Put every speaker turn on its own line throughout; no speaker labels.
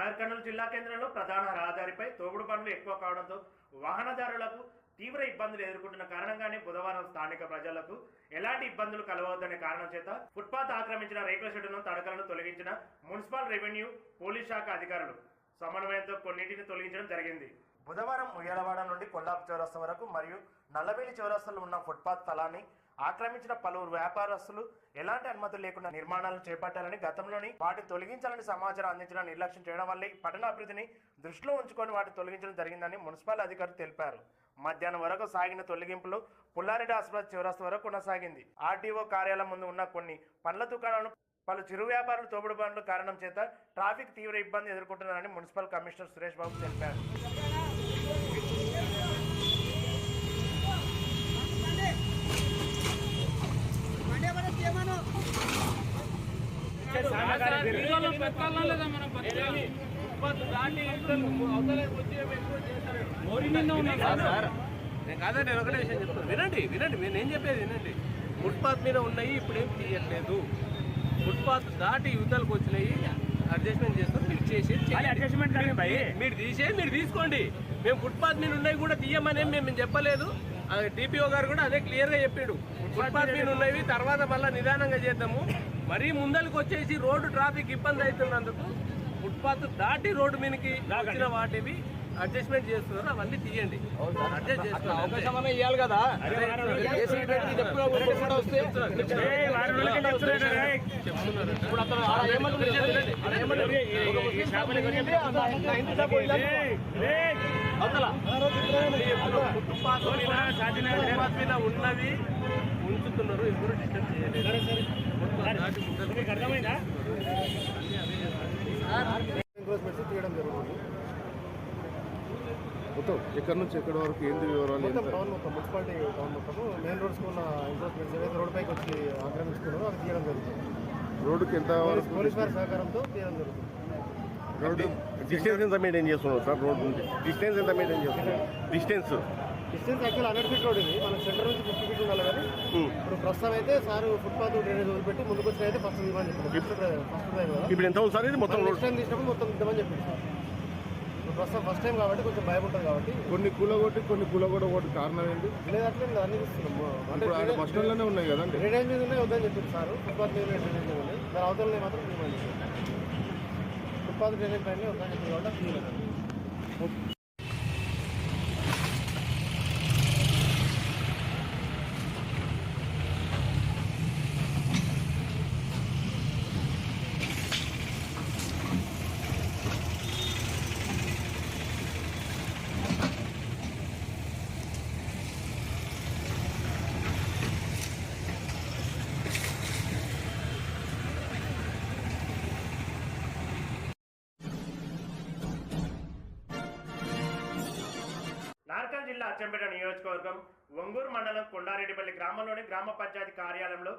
నాగర్ కర్నూలు జిల్లా కేంద్రంలో ప్రధాన రహదారిపై తోగుడు పనులు ఎక్కువ కావడంతో వాహనదారులకు తీవ్ర ఇబ్బందులు ఎదుర్కొంటున్న కారణంగానే బుధవారం స్థానిక ప్రజలకు ఎలాంటి ఇబ్బందులు కలవద్దనే కారణం చేత ఫుట్పాత్ ఆక్రమించిన రేకుల షెడ్డును తడకలను తొలగించిన మున్సిపల్ రెవెన్యూ పోలీస్ శాఖ అధికారులు సమన్వయంతో కొన్నింటిని తొలగించడం జరిగింది. బుధవారం ఉయ్యాలవాడ నుండి కొల్లాపు చౌరస్తా వరకు మరియు నల్లవేలి చౌరస్తలో ఉన్న ఫుట్పాత్ స్థలాన్ని ఆక్రమించిన పలువురు వ్యాపారస్తులు ఎలాంటి అనుమతులు లేకుండా నిర్మాణాలను చేపట్టాలని గతంలోని వాటిని తొలగించాలని సమాచారం అందించిన నిర్లక్ష్యం చేయడం వల్లే పట్టణ అభివృద్ధిని దృష్టిలో ఉంచుకొని వాటిని తొలగించడం జరిగిందని మున్సిపల్ అధికారులు తెలిపారు. మధ్యాహ్నం వరకు సాగిన తొలగింపులు పుల్లారెడ్డి ఆసుపత్రి చివరస్త వరకు కొనసాగింది. ఆర్టీఓ కార్యాలయం ముందు ఉన్న కొన్ని పండ్ల దుకాణాలను పలు చిరు వ్యాపారులు తోపుడు పనులు కారణం చేత ట్రాఫిక్ తీవ్ర ఇబ్బంది ఎదుర్కొంటున్నారని మున్సిపల్ కమిషనర్ సురేష్ బాబు తెలిపారు
వీడియోలో పెట్టాలా లేదా మనం పత్రికలు? ఉత్పత్తి దాటి ఇతరులు అవతల వచ్చి ఎక్కువ చేస్తారు. మోరీ నిన్న ఉన్నారు సార్.
నేను కాదండి నేను ఒకటే విషయం చెప్తాను వినండి వినండి నేను ఏం చెప్పేది వినండి. ఫుట్పాత్ మీద ఉన్నాయి ఇప్పుడు ఏం తీయట్లేదు. ఫుట్పాత్ దాటి యువతలకు వచ్చినాయి అడ్జస్ట్మెంట్ చేస్తాం మీరు చేసి
అడ్జస్ట్మెంట్ కానీ భయ్.
మీరు తీసే మీరు తీసుకోండి. మేము ఫుట్పాత్ మీద ఉన్నాయి కూడా తీయమని ఏం మేము చెప్పలేదు. డిపిఓ గారు కూడా అదే క్లియర్గా చెప్పాడు. ఫుట్పాత్ మీద ఉన్నవి తర్వాత మళ్ళీ నిదానంగా చేద్దాము. మరీ ముందరికి వచ్చేసి రోడ్డు ట్రాఫిక్ ఇబ్బంది అవుతున్నందుకు ఫుట్పాత్ దాటి రోడ్డు మీదకి వచ్చిన వాటివి అడ్జస్ట్మెంట్ చేస్తున్నారు. అవన్నీ తీయండి. అడ్జస్ట్ చేసుకోండి.
అవకాశం ఇవ్వాలి కదా. ఇప్పుడు అతను
మీద ఉన్నవి ఉంచుతున్నారు. ఎవరు డిస్టర్బ్ చేయలేదు.
తీయడం జరుగుతుంది.
మొత్తం ఎక్కడి నుంచి ఎక్కడి వరకు ఏంది వివరాలు?
టౌన్ మొత్తం మున్సిపాలిటీ టౌన్ మొత్తము మెయిన్ రోడ్స్కి ఉన్న ఎంక్రోచ్మెంట్స్ ఏవైతే రోడ్ పైకి వచ్చి ఆక్రమించుకున్నారో అవి తీయడం జరుగుతుంది.
రోడ్డుకి ఎంత
పోలీస్ వారి సహకారంతో తీయడం జరుగుతుంది.
రోడ్డు డిస్టెన్స్ ఎంత మెయింటైన్ చేస్తున్నారు సార్ రోడ్ నుంచి? డిస్టెన్స్ ఎంత మెయింటైన్ చేస్తున్నారు distance.
Distance actual hundred feet road ఇది. మన సెంటర్ నుంచి ఫిఫ్టీ ఫీట్ ఉండాలి కానీ ఇప్పుడు ప్రస్తుతం అయితే సార్ ఫుట్పాత్ డ్రైనేజ్ వదిలిపెట్టి ముందుకు వచ్చిన అయితే ఫస్ట్ ఇవ్వమని చెప్పారు. ఫస్ట్
ఇప్పుడు ఎంత ఉంది సార్ ఇది మొత్తం రోడ్?
టైం తీసినప్పుడు మొత్తం ఇద్దామని చెప్పింది సార్. ఇప్పుడు ప్రస్తుతం ఫస్ట్ టైం కాబట్టి కొంచెం భయం ఉంటుంది కాబట్టి.
కొన్ని కూలగొట్టి కొన్ని కూలగొడ ఒకటి కారణం ఏంటి?
లేదు అట్లే లేదు, అన్ని ఇస్తున్నాము
ఆయన బస్ స్టాండ్లోనే ఉన్నాయి కదండి.
డ్రైనేజ్ మీద ఉన్నాయి వద్దని చెప్పింది సార్. ఫుట్పాత్ మీద డ్రైనేజ్ మీద ఉన్నాయి. దాని అవతలనే మాత్రం తీయమని చెప్పారు ఫుట్పాత్ డ్రైనేజ్ పైన వద్దని చెప్పింది కాబట్టి అది
జిల్లా అచ్చంపేట నియోజకవర్గం ఒంగూరు మండలం కొండారెడ్డిపల్లి గ్రామంలోని గ్రామ పంచాయతీ కార్యాలయంలో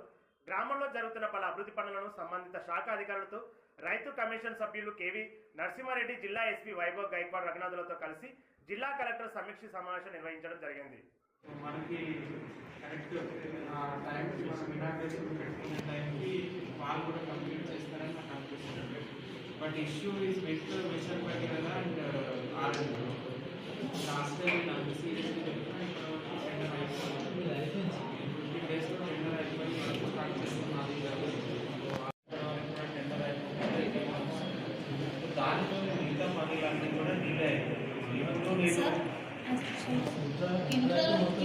గ్రామంలో జరుగుతున్న పలు అభివృద్ధి పనులను సంబంధిత శాఖ అధికారులతో రైతు కమిషన్ సభ్యులు కేవీ నరసింహారెడ్డి జిల్లా ఎస్పీ వైభవ్ గైక్వాడ్ రఘునాథులతో కలిసి జిల్లా కలెక్టర్ సమీక్ష సమావేశం నిర్వహించడం జరిగింది.
మనకి కరెక్ట్ టైంకి మనం ఇనాగ్రేషన్ పెట్టుకునే టైంకి వాళ్ళు కూడా కంప్లీట్ చేస్తారని నాకు అనిపిస్తుంది. But issue is met mission పట్టిన అండ్ ఆర్ లాస్ట్ టైం నాకు సీరియస్లీ చెప్తున్నా ఇప్పటివరకు టెండర్ అయిపోయింది ఫిఫ్టీ డేస్లో టెండర్ అయిపోయి మనకు స్టార్ట్ చేస్తున్నాం టెండర్ అయిపోయింది దానితో మిగతా పనులన్నీ కూడా డిలే అయిపోయింది ఈవెన్ దో నేను
ఇంట్లో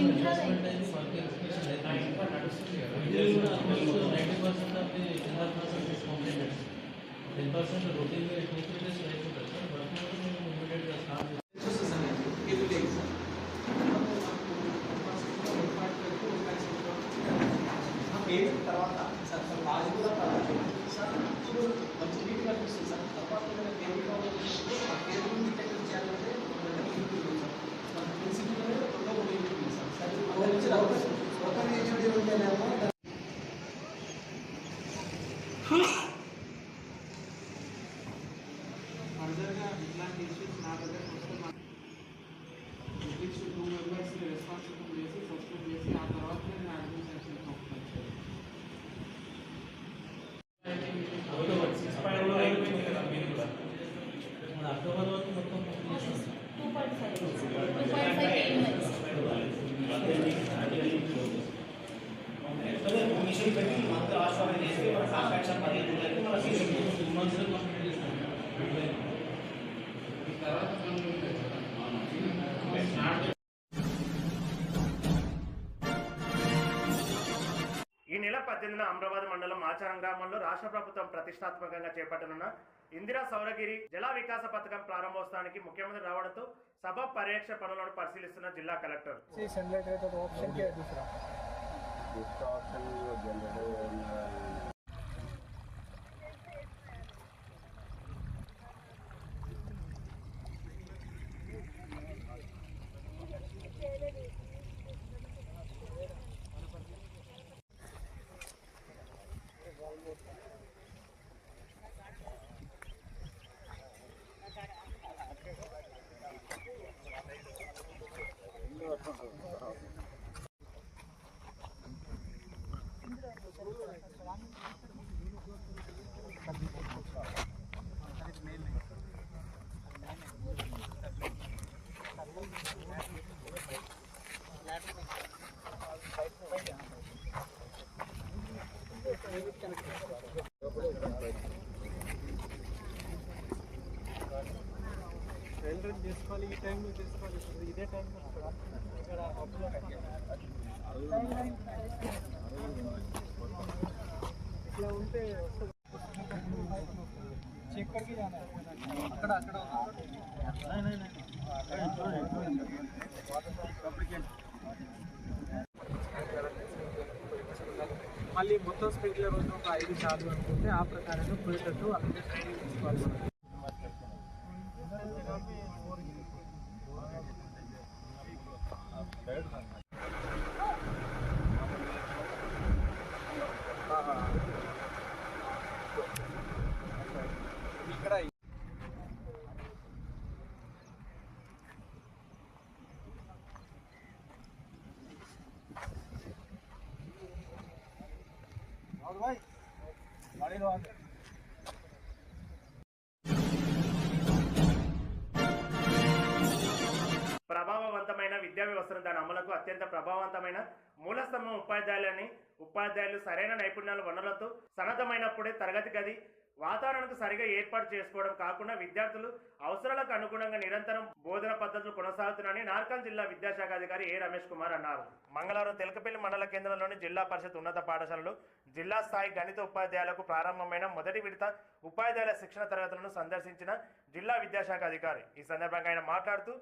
ఇంట్లో
ఇంకా నడుస్తుంది కదా
ninety percent of the ten percent is completed ten percent routine two three days అయిపోతుంది సార్ వర్క్ మేము ఇమీడియట్గా స్టార్ట్
పేమెంట్ తర్వాత సార్ సార్ బాగా కూడా సార్ ఇప్పుడు మంచి నీట్ కనిపిస్తుంది సార్ తర్వాత ఏదైనా పేమెంట్ కావాలంటే ఆ పేమెంట్ టెక్నిక్ చేయాలంటే సార్ మన ప్రిన్సిపల్ రెండో మూడు ఉంటుంది సార్ సార్ ఒక ఏజెంట్ ఉంటేనేమో
ఫర్దర్గా ఇట్లాంటి ఇష్యూస్ నా దగ్గరకు వస్తే మనం at least two members responsible చేసి సస్పెండ్ చేసి ఆ తర్వాత నేను అడ్మినిస్ట్రేషన్ పంపించాను సిక్స్ పాయింట్ అయిపోయింది కదా మీరు కూడా
కాంట్రాక్షన్ పద్ధతిలో అయితే మన సిస్టమ్
టూ మంత్స్లో కంప్లీట్ చేస్తాం
తర్వాత పనులు ఉంటాయి కదా స్టార్ట్
ఈ నెల పద్దెనిమిదిన అమరాబాద్ మండలం ఆచారం గ్రామంలో రాష్ట్ర ప్రభుత్వం ప్రతిష్టాత్మకంగా చేపట్టనున్న ఇందిరా సౌరగిరి జల వికాస పథకం ప్రారంభోత్సవానికి ముఖ్యమంత్రి రావడంతో సభ పర్యవేక్షణ పనులను పరిశీలిస్తున్న జిల్లా కలెక్టర్.
đánh చేసుకోవాలి ఈ టైంలో చేసుకోవాలి ఇదే టైంలో ఇక్కడ ఇట్లా ఉంటే ఎక్కడికి అక్కడ అక్కడ మళ్ళీ మొత్తం స్ప్రింక్లర్ రోజు ఒక ఐదు సార్లు అనుకుంటే ఆ ప్రకారంగా పోయేటట్టు అక్కడ ట్రైనింగ్ తీసుకోవాలి Vale, lo
vale. విద్యా దాని అమలుకు అత్యంత ప్రభావవంతమైన మూలస్తంభం ఉపాధ్యాయులని ఉపాధ్యాయులు సరైన నైపుణ్యాల వనరులతో సన్నద్ధమైనప్పుడే తరగతి గది వాతావరణకు సరిగా ఏర్పాటు చేసుకోవడం కాకుండా విద్యార్థులు అవసరాలకు అనుగుణంగా నిరంతరం బోధన పద్ధతులు కొనసాగుతున్నాయని నార్కల్ జిల్లా విద్యాశాఖ అధికారి ఏ రమేష్ కుమార్ అన్నారు. మంగళవారం తెలకపల్లి మండల కేంద్రంలోని జిల్లా పరిషత్ ఉన్నత పాఠశాలలో జిల్లా స్థాయి గణిత ఉపాధ్యాయులకు ప్రారంభమైన మొదటి విడత ఉపాధ్యాయుల శిక్షణ తరగతులను సందర్శించిన జిల్లా విద్యాశాఖ అధికారి. ఈ సందర్భంగా ఆయన మాట్లాడుతూ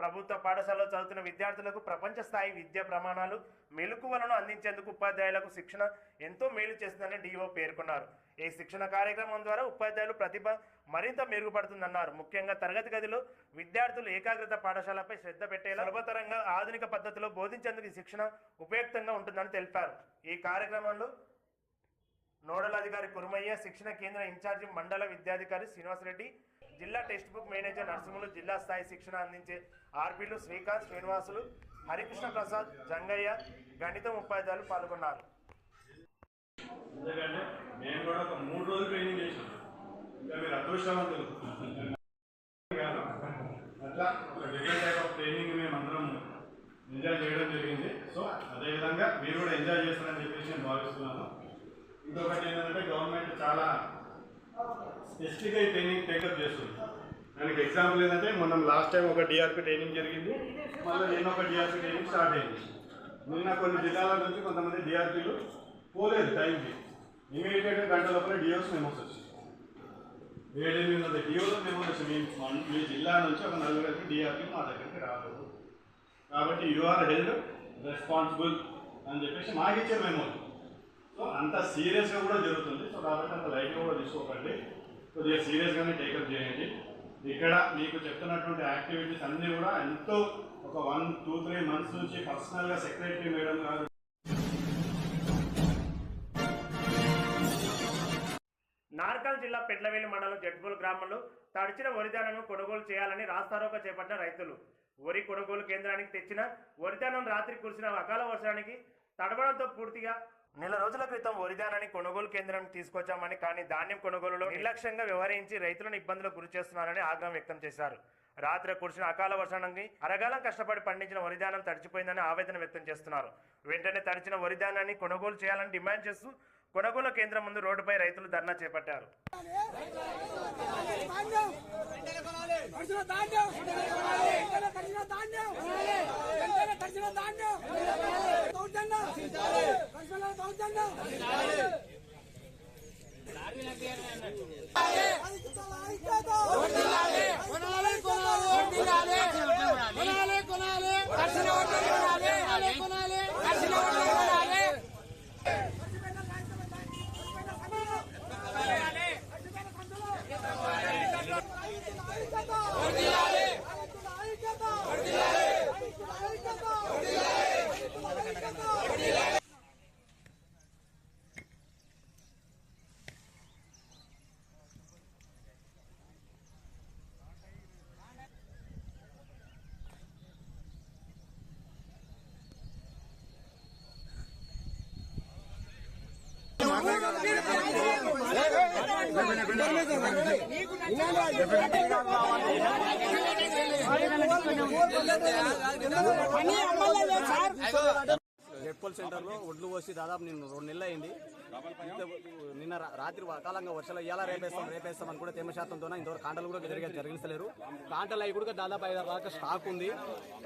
ప్రభుత్వ పాఠశాలలో చదువుతున్న విద్యార్థులకు ప్రపంచ స్థాయి విద్యా ప్రమాణాలు మెలకువలను అందించేందుకు ఉపాధ్యాయులకు శిక్షణ ఎంతో మేలు చేస్తుందని డిఓ పేర్కొన్నారు. ఈ శిక్షణ కార్యక్రమం ద్వారా ఉపాధ్యాయులు ప్రతిభ మరింత మెరుగుపడుతుందన్నారు. ముఖ్యంగా తరగతి గదిలో విద్యార్థులు ఏకాగ్రత పాఠశాలపై శ్రద్ధ పెట్టేలా సులభతరంగా ఆధునిక పద్ధతిలో బోధించేందుకు ఈ శిక్షణ ఉపయుక్తంగా ఉంటుందని తెలిపారు. ఈ కార్యక్రమంలో నోడల్ అధికారి కురుమయ్య శిక్షణ కేంద్ర ఇన్ఛార్జి మండల విద్యాధికారి శ్రీనివాసరెడ్డి జిల్లా టెక్స్ట్ బుక్ మేనేజర్ నర్సింహులు జిల్లా స్థాయి శిక్షణ అందించే ఆర్పీలు శ్రీకాంత్ శ్రీనివాసులు హరికృష్ణ ప్రసాద్ జంగయ్య గణితం ఉపాధ్యాయులు పాల్గొన్నారు.
నేను కూడా ఒక మూడు రోజులు ట్రైనింగ్ చేశాను. ఇంకా మీరు అదృష్టవంతులు. అట్లా డిఫరెంట్ టైప్ ఆఫ్ ట్రైనింగ్ మేము అందరం ఎంజాయ్ చేయడం జరిగింది. సో అదేవిధంగా మీరు కూడా ఎంజాయ్ చేస్తారని చెప్పేసి నేను భావిస్తున్నాను. ఇంకొకటి ఏంటంటే గవర్నమెంట్ చాలా స్పెసిఫిక్గా ఈ ట్రైనింగ్ టేకప్ చేస్తుంది. దానికి ఎగ్జాంపుల్ ఏంటంటే మనం లాస్ట్ టైం ఒక డిఆర్పి ట్రైనింగ్ జరిగింది. మళ్ళీ నేను ఒక డిఆర్పి ట్రైనింగ్ స్టార్ట్ అయింది. నిన్న కొన్ని జిల్లాల నుంచి కొంతమంది డిఆర్పీలు పోలేదు టైంకి. ఇమీడియట్గా గంట లోపల డిఓస్ మెమోస్ వచ్చింది ఏడెనిమిది వందల డిఓలో మెమోస్ వచ్చాయి. మీ మీ జిల్లా నుంచి ఒక నలుగురు డిఆర్పీ మా దగ్గరికి రాలేదు. కాబట్టి యు ఆర్ హెల్డ్ రెస్పాన్సిబుల్ అని చెప్పేసి మాకిచ్చే ఇచ్చే మెమోలు. సో అంత సీరియస్గా కూడా జరుగుతుంది. సో కాబట్టి అంత లైట్గా కూడా తీసుకోకండి. కొద్దిగా సీరియస్గానే టేకప్ చేయండి. ఇక్కడ మీకు చెప్తున్నటువంటి యాక్టివిటీస్ అన్నీ కూడా ఎంతో ఒక వన్ టూ త్రీ మంత్స్ నుంచి పర్సనల్గా సెక్రటరీ మేడం గారు
నార్కల్ జిల్లా పెట్లవేలి మండలం జడ్బుల్ గ్రామంలో తడిచిన వరిధాన్యాలను కొనుగోలు చేయాలని రాస్తారోక చేపట్టిన రైతులు. వరి కొనుగోలు కేంద్రానికి తెచ్చిన వరిధాన్యం రాత్రి కురిసిన అకాల వర్షానికి తడవడంతో పూర్తిగా నెల రోజుల క్రితం వరిధానాన్ని కొనుగోలు కేంద్రానికి తీసుకొచ్చామని కానీ ధాన్యం కొనుగోలులో నిర్లక్ష్యంగా వ్యవహరించి రైతులను ఇబ్బందులకు గురి చేస్తున్నారని ఆగ్రహం వ్యక్తం చేశారు. రాత్రి కురిసిన అకాల వర్షానికి అరగాలం కష్టపడి పండించిన వరిధానం తడిచిపోయిందని ఆవేదన వ్యక్తం చేస్తున్నారు. వెంటనే తడిచిన వరిధానాన్ని కొనుగోలు చేయాలని డిమాండ్ చేస్తూ కొనుగోలు కేంద్రం ముందు రోడ్డుపై రైతులు ధర్నా చేపట్టారు.
తడిచిన ధాన్యం దౌర్జన్యం దౌర్జన్యం కొనాలి కొనాలి కొనాలి కొనాలి కొనాలి జెడ్పోల్ సెంటర్లో ఒడ్లు పోసి దాదాపు నిన్న రెండు నెలలు అయింది. నిన్న రాత్రి అకాలంగా వర్షాలు ఎలా రేపేస్తాం రేపేస్తాం అని కూడా తేమ శాతంతో ఇంతవరకు కాంటలు కూడా జరిగే జరిగించలేరు. కాంటలు అవి కూడా దాదాపు ఐదు ఆరు దాకా స్టాక్ ఉంది.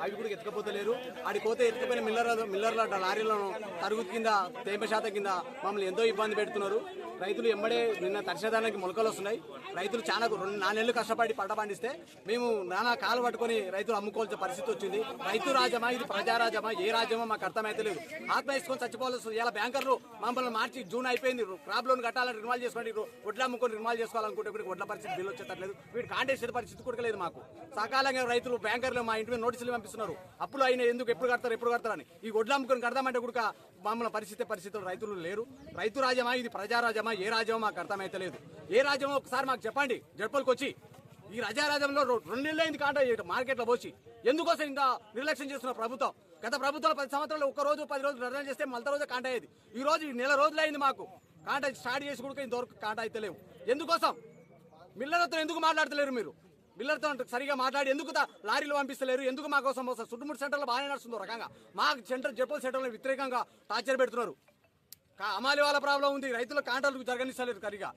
అవి కూడా ఎత్తుకపోతలేరు. ఆడి పోతే ఎత్తుకుపోయిన మిల్లర్ మిల్లర్ల లారీలను తరుగు కింద తేమ శాతం కింద మమ్మల్ని ఎంతో ఇబ్బంది పెడుతున్నారు. రైతులు ఎంబడే నిన్న తరిసేదానికి మొలకలు వస్తున్నాయి. రైతులు చాలా రెండు నాలుగు కష్టపడి పంట పండిస్తే మేము నానా కాలు పట్టుకొని రైతులు అమ్ముకోవాల్సిన పరిస్థితి వచ్చింది. రైతు రాజమా ఇది ప్రజారాజమా ఏ రాజ్యమో మాకు అర్థమైతే లేదు ఆత్మ వేసుకొని ఇలా బ్యాంకర్లు మమ్మల్ని మార్చి జూన్ అయిపోయింది. క్రాప్ లోన్ కట్టాలని రిమాల్ చేసుకోండి. వడ్లు అమ్ముకొని రిమాల్ చేసుకోవాలనుకుంటే ఇప్పుడు వడ్ల పరిస్థితి బిల్లు వచ్చేటట్లేదు. వీడు కాంటేస్ట్ పరిస్థితి కూడా లేదు మాకు. సకాలంగా రైతులు బ్యాంకర్లు మా ఇంటి మీద నోటీసులు పంపిస్తున్నారు. అప్పులు అయినా ఎందుకు? ఎప్పుడు కడతారు? ఎప్పుడు కడతారని ఈ వడ్లు అమ్ముకొని కడదామంటే కూడా మమ్మల్ని పరిస్థితి పరిస్థితులు రైతులు లేరు. రైతు రాజ్యమా? ఇది ప్రజారాజ్యమా ఏ రాజ్యమో మాకు అర్థమైతే లేదు. ఏ రాజ్యమో ఒకసారి మాకు చెప్పండి. జడ్పల్కి వచ్చి ఈ ప్రజారాజ్యంలో రెండు నెలలు అయింది కాంట మార్కెట్లో పోసి. ఎందుకోసం ఇంత నిర్లక్ష్యం చేస్తున్న ప్రభుత్వం? గత ప్రభుత్వం పది సంవత్సరాలు ఒక రోజు పది రోజులు నిర్ణయం చేస్తే మళ్ళీ రోజు కాంట అయ్యేది. ఈ రోజు ఈ నెల రోజులు అయింది మాకు. కాంట స్టార్ట్ చేసి కూడా ఇంతవరకు కాంట అయితే లేవు. ఎందుకోసం? మిల్లర్లతో ఎందుకు మాట్లాడతలేరు మీరు? పిల్లలతో సరిగా మాట్లాడి ఎందుకు లారీలు పంపిస్తలేరు? ఎందుకు మా కోసం వస్తారు? చుట్టుముట్టు సెంటర్లో బాగానే నడుస్తుందో రకంగా. మా సెంటర్ జడ్పల్ సెంటర్లో వ్యతిరేకంగా టార్చర్ పెడుతున్నారు. కా- అమాలి వాళ్ళ ప్రాబ్లం ఉంది. రైతుల కాంటాలకు జరగనిస్తలేదు సరిగా.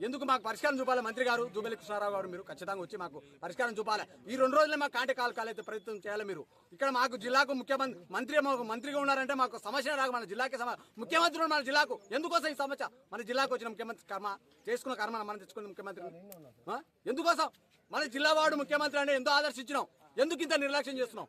ఎందుకు మాకు పరిష్కారం చూపాలి మంత్రి గారు? జూబెల్లి కృష్ణారావు గారు మీరు ఖచ్చితంగా వచ్చి మాకు పరిష్కారం చూపాలి. ఈ రెండు రోజులే మాకు కాంటే కాలు కాలైతే ప్రయత్నం చేయాలి మీరు. ఇక్కడ మాకు జిల్లాకు ముఖ్యమంత్రి మంత్రి మాకు మంత్రిగా ఉన్నారంటే మాకు సమస్య రాక మన జిల్లాకి సమ ముఖ్యమంత్రి మన జిల్లాకు ఎందుకోసం ఈ సమస్య? మన జిల్లాకు వచ్చిన ముఖ్యమంత్రి కర్మ చేసుకున్న కర్మ మనం తెచ్చుకున్న ముఖ్యమంత్రి ఆ? ఎందుకోసం? మన జిల్లా వాడు ముఖ్యమంత్రి అంటే ఎంతో ఆదర్శించినాం? ఎందుకు ఇంత నిర్లక్ష్యం చేస్తున్నాం?